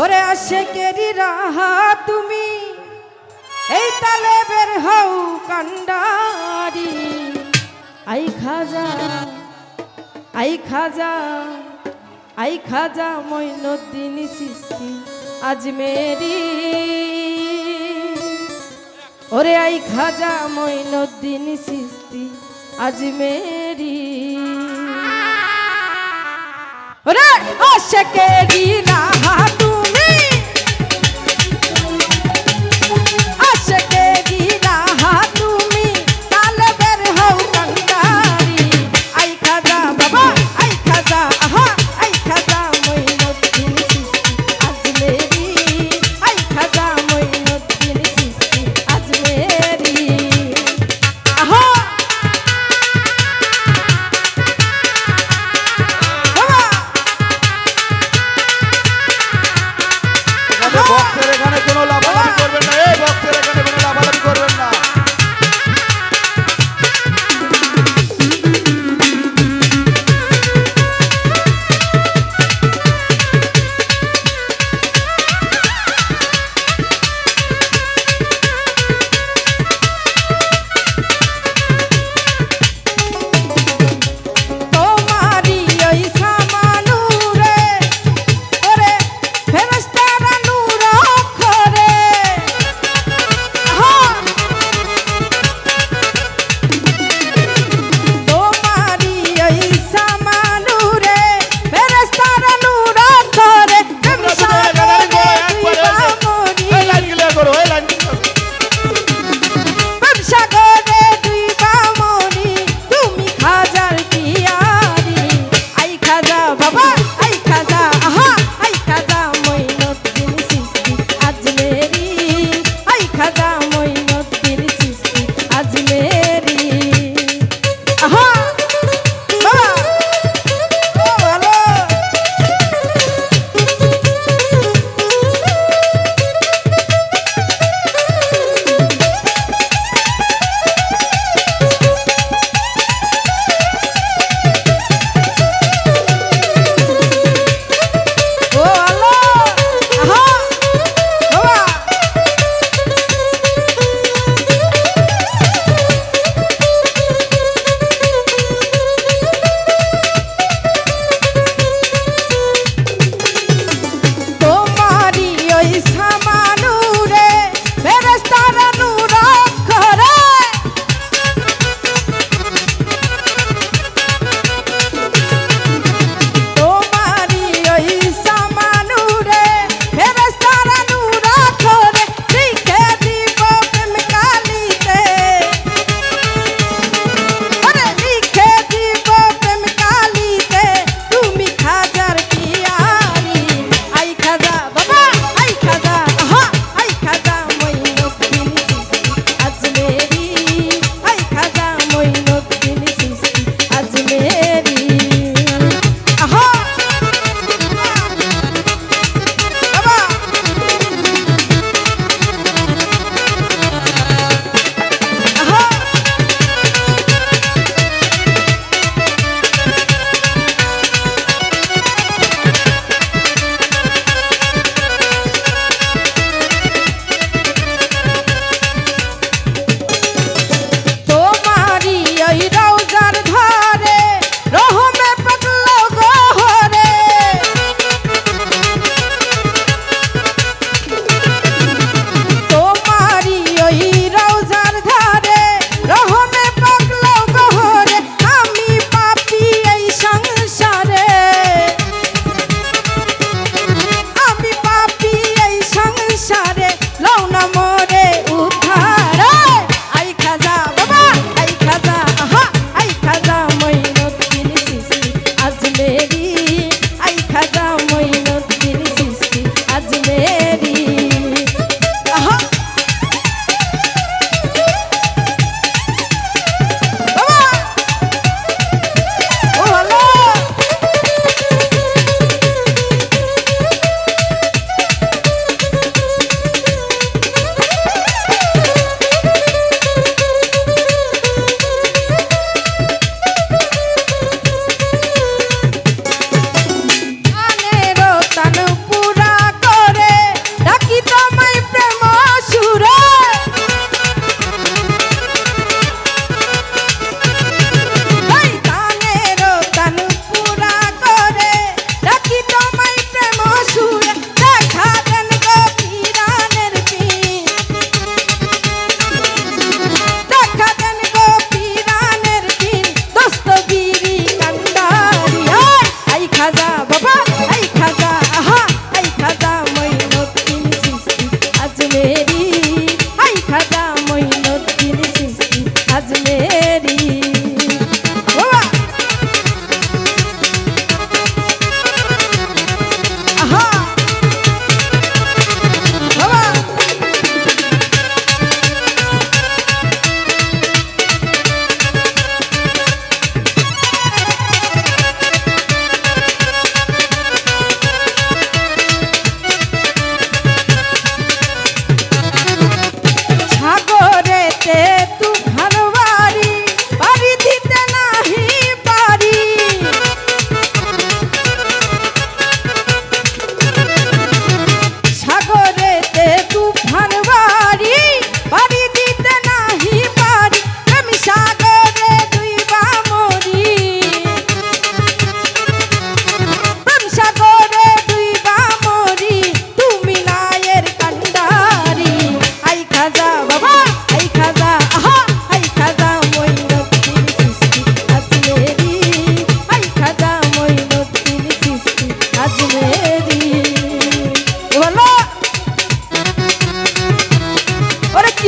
ওরে আসে কেরি রাহা তুমি, এই তালে বের হও কান্ডারি। আই খাজা আই খাজা আই খাজা মইনুদ্দিন সিস্তি আজমেরি ওরে আই খাজা মইনুদ্দিন সিস্তি আজমেরি ওরে আশকেরি রাহা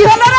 কি হলো